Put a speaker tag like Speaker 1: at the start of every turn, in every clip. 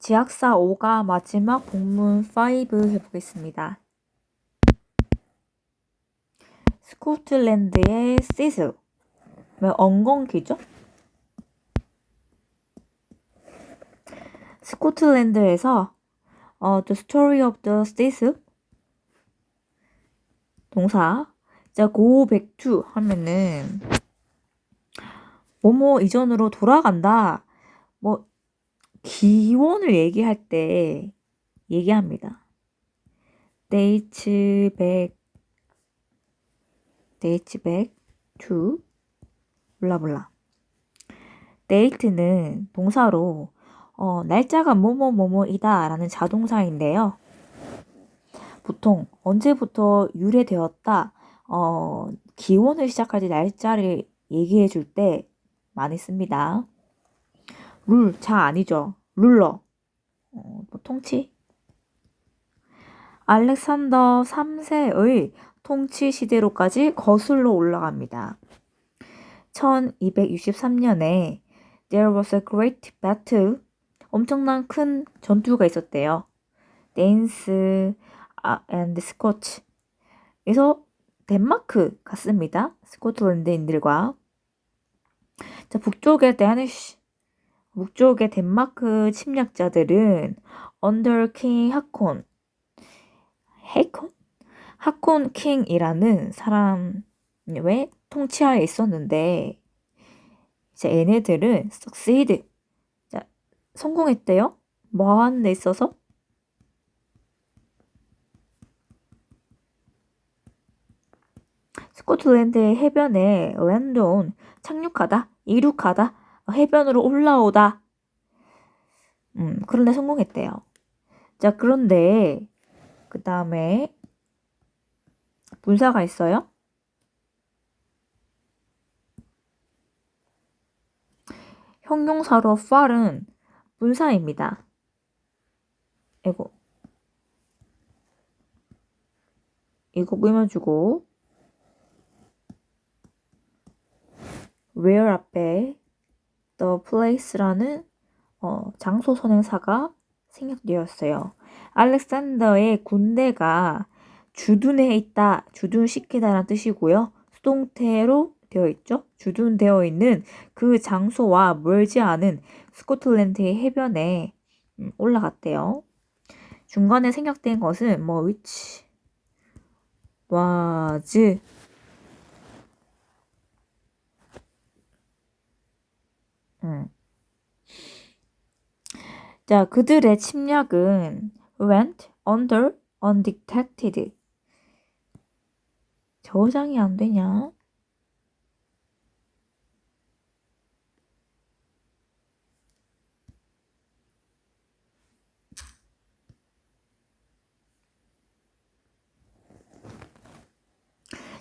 Speaker 1: 지학사 5가 마지막 본문 5 해보겠습니다. 스코틀랜드의 시슬. 왜 엉겅퀴죠? 스코틀랜드에서 어, The Story of the Cecil 동사 자 go back to 하면은 뭐뭐 이전으로 돌아간다 뭐 기원을 얘기할 때 얘기합니다. back dates back to 블라블라 date는 동사로 어, 날짜가 뭐뭐뭐뭐이다 라는 자동사인데요. 보통 언제부터 유래되었다, 어, 기원을 시작할 때 날짜를 얘기해 줄 때 많이 씁니다. 룰, 자 아니죠. 룰러. 어, 뭐 통치? 알렉산더 3세의 통치 시대로까지 거슬러 올라갑니다. 1263년에 There was a great battle. 엄청난 큰 전투가 있었대요. 데인스 and 스코치. 그래서 덴마크 갔습니다. 스코틀랜드인들과. 자, 북쪽의 데니쉬. 북쪽의 덴마크 침략자들은 언더 킹 하콘. 헤콘? 하콘 킹이라는 사람의 통치하에 있었는데 이제 얘네들은 succeed 자, 성공했대요. 뭐 하는 데 있어서? 스코틀랜드의 해변에 랜드온 착륙하다, 이륙하다, 해변으로 올라오다. 음, 그런데 성공했대요. 자, 그런데 그 다음에 분사가 있어요. 형용사로 far은 분사입니다. 이거 이거 꾸며주고 where 앞에 the place라는 어, 장소 선행사가 생략되었어요. 알렉산더의 군대가 주둔해 있다, 주둔시키다라는 뜻이고요. 수동태로 되어 있죠. 주둔되어 있는 그 장소와 멀지 않은 스코틀랜드의 해변에 음, 올라갔대요. 중간에 생략된 것은 뭐 which was 음. 자, 그들의 침략은 went under undetected. 저장이 안 되냐?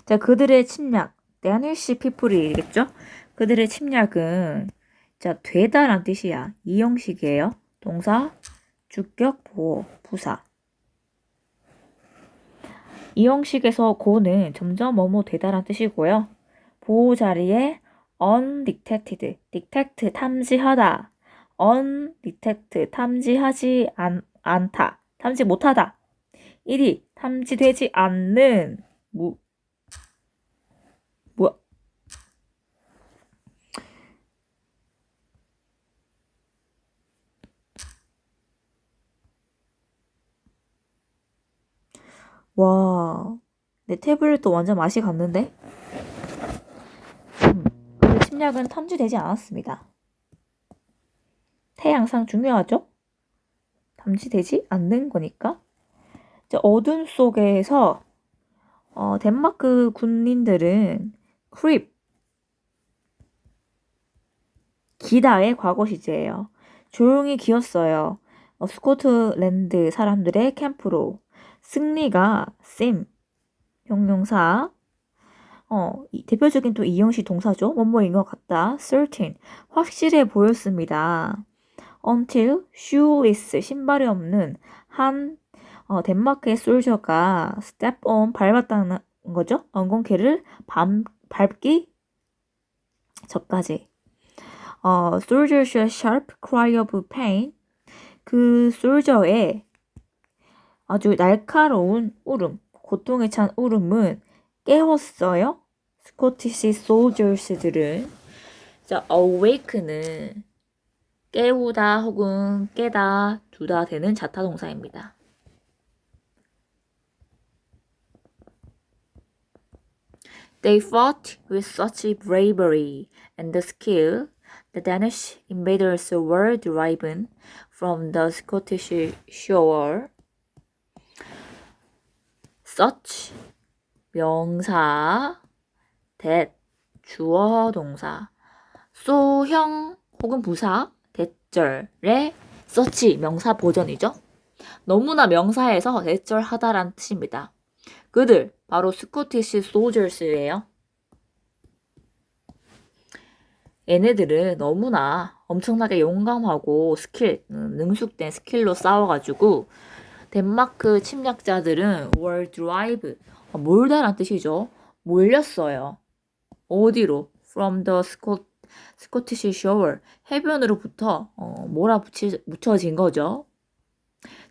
Speaker 1: 자, 그들의 침략. 데니시 피플이겠죠? 그들의 침략은 자, 되다란 뜻이야. 이 형식이에요. 동사, 주격, 보호, 부사. 이 형식에서 고는 점점 뭐뭐 되다란 뜻이고요. 보호 자리에 undetected, detect 탐지하다, undetect 탐지하지 않, 않다, 탐지 못하다. 1위 탐지되지 않는 무 뭐야? 와, 내 태블릿도 완전 맛이 갔는데? 음, 그 침략은 탐지되지 않았습니다. 태양상 중요하죠? 탐지되지 않는 거니까. 이제 어둠 속에서 어, 덴마크 군인들은 크립 기다의 과거 시제예요. 조용히 기었어요. 어, 스코틀랜드 사람들의 캠프로 승리가 sim 형용사 어, 이, 대표적인 또 이형식 동사죠. 뭐뭐인 것 같다. certain 확실해 보였습니다. until shoeless 신발이 없는 한 어, 덴마크의 솔저가 step on 밟았다는 거죠. 엉겅퀴를 밤, 밟기 전까지. 어, soldiers sharp cry of pain 그 솔저의 아주 날카로운 울음, 고통에 찬 울음은 깨웠어요. 스코티시 소저스들은 자, awake는 깨우다 혹은 깨다 두다 되는 자타 동사입니다. They fought with such bravery and skill. The Danish invaders were driven from the Scottish shore. Such 명사 that 주어 동사 소형 혹은 부사 대절의 such 명사 보전이죠. 너무나 명사에서 대절하다란 뜻입니다. 그들 바로 스코티시 소저스예요. 얘네들은 너무나 엄청나게 용감하고 스킬, 음, 능숙된 스킬로 싸워가지고 덴마크 침략자들은 were drive, 아, 몰다란 뜻이죠. 몰렸어요. 어디로? From the Scot, Scottish shore. 해변으로부터 어, 몰아붙이, 묻혀진 거죠.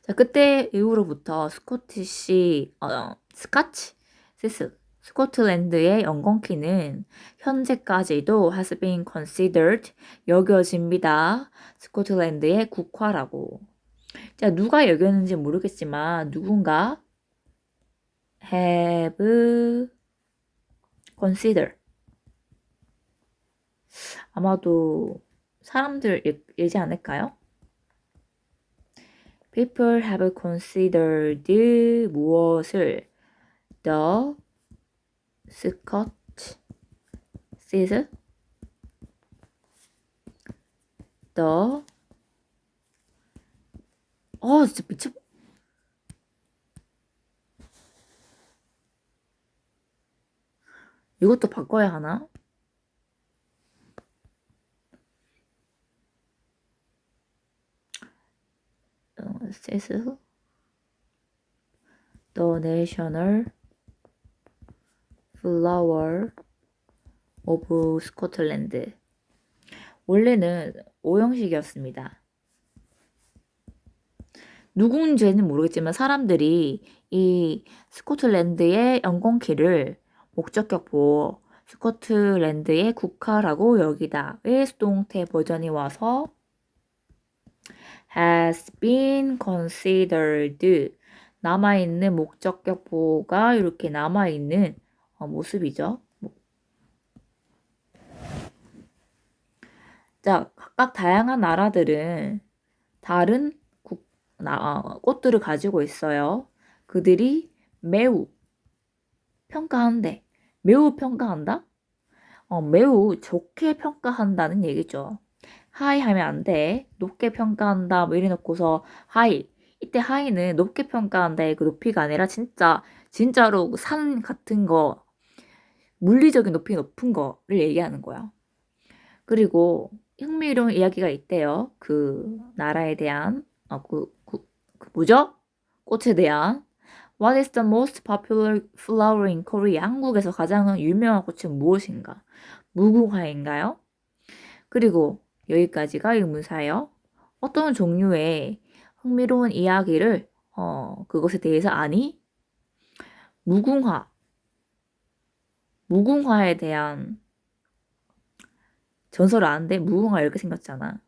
Speaker 1: 자, 그때 이후로부터 스코티시, 어, 스카치, 시스, 스코틀랜드의 영건키는 현재까지도 has been considered 여겨집니다. 스코틀랜드의 국화라고. 자, 누가 여겼는지 모르겠지만 누군가 have consider 아마도 사람들 읽, 읽지 않을까요? People have considered 무엇을 the Scotch is the 어 진짜 미쳐 이것도 바꿔야 하나? 어, says the national flower. 원래는 오형식이었습니다. 누군지는 모르겠지만 사람들이 이 스코틀랜드의 영공키를 목적격 보호 스코틀랜드의 국화라고 여기다의 수동태 버전이 와서 has been considered 남아있는 목적격 보호가 이렇게 남아있는 어, 모습이죠. 자, 각각 다양한 나라들은 다른 꽃들을 가지고 있어요. 그들이 매우 평가한대. 매우 평가한다? 어, 매우 좋게 평가한다는 얘기죠. 하이 하면 안 돼. 높게 평가한다. 뭐 이래 놓고서 하이. 이때 하이는 높게 평가한다의 그 높이가 아니라 진짜, 진짜로 산 같은 거, 물리적인 높이 높은 거를 얘기하는 거야. 그리고 흥미로운 이야기가 있대요. 그 나라에 대한, 어, 그, 그, 그 뭐죠? 꽃에 대한. What is the most popular flower in Korea? 한국에서 가장 유명한 꽃은 무엇인가? 무궁화인가요? 그리고 여기까지가 의문사예요. 어떤 종류의 흥미로운 이야기를 어, 그것에 대해서 아니? 무궁화. 무궁화에 대한 전설을 아는데 무궁화 이렇게 생겼잖아.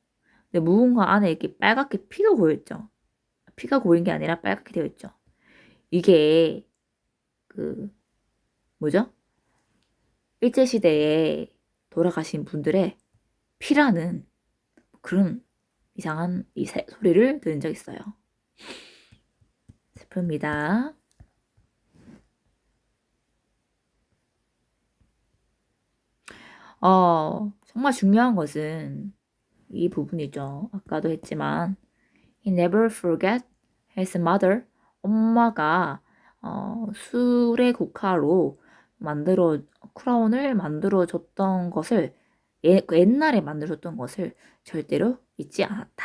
Speaker 1: 근데 무궁화 안에 이렇게 빨갛게 피가 고여있죠. 피가 고인 게 아니라 빨갛게 되어 있죠. 이게 그 뭐죠? 일제 시대에 돌아가신 분들의 피라는 그런 이상한 이 소리를 들은 적 있어요. 슬픕니다. 어, 정말 중요한 것은 이 부분이죠. 아까도 했지만 He never forget his mother. 엄마가 어, 술의 국화로 만들어 크라운을 만들어 줬던 것을 예, 그 옛날에 만들어 줬던 것을 절대로 잊지 않았다.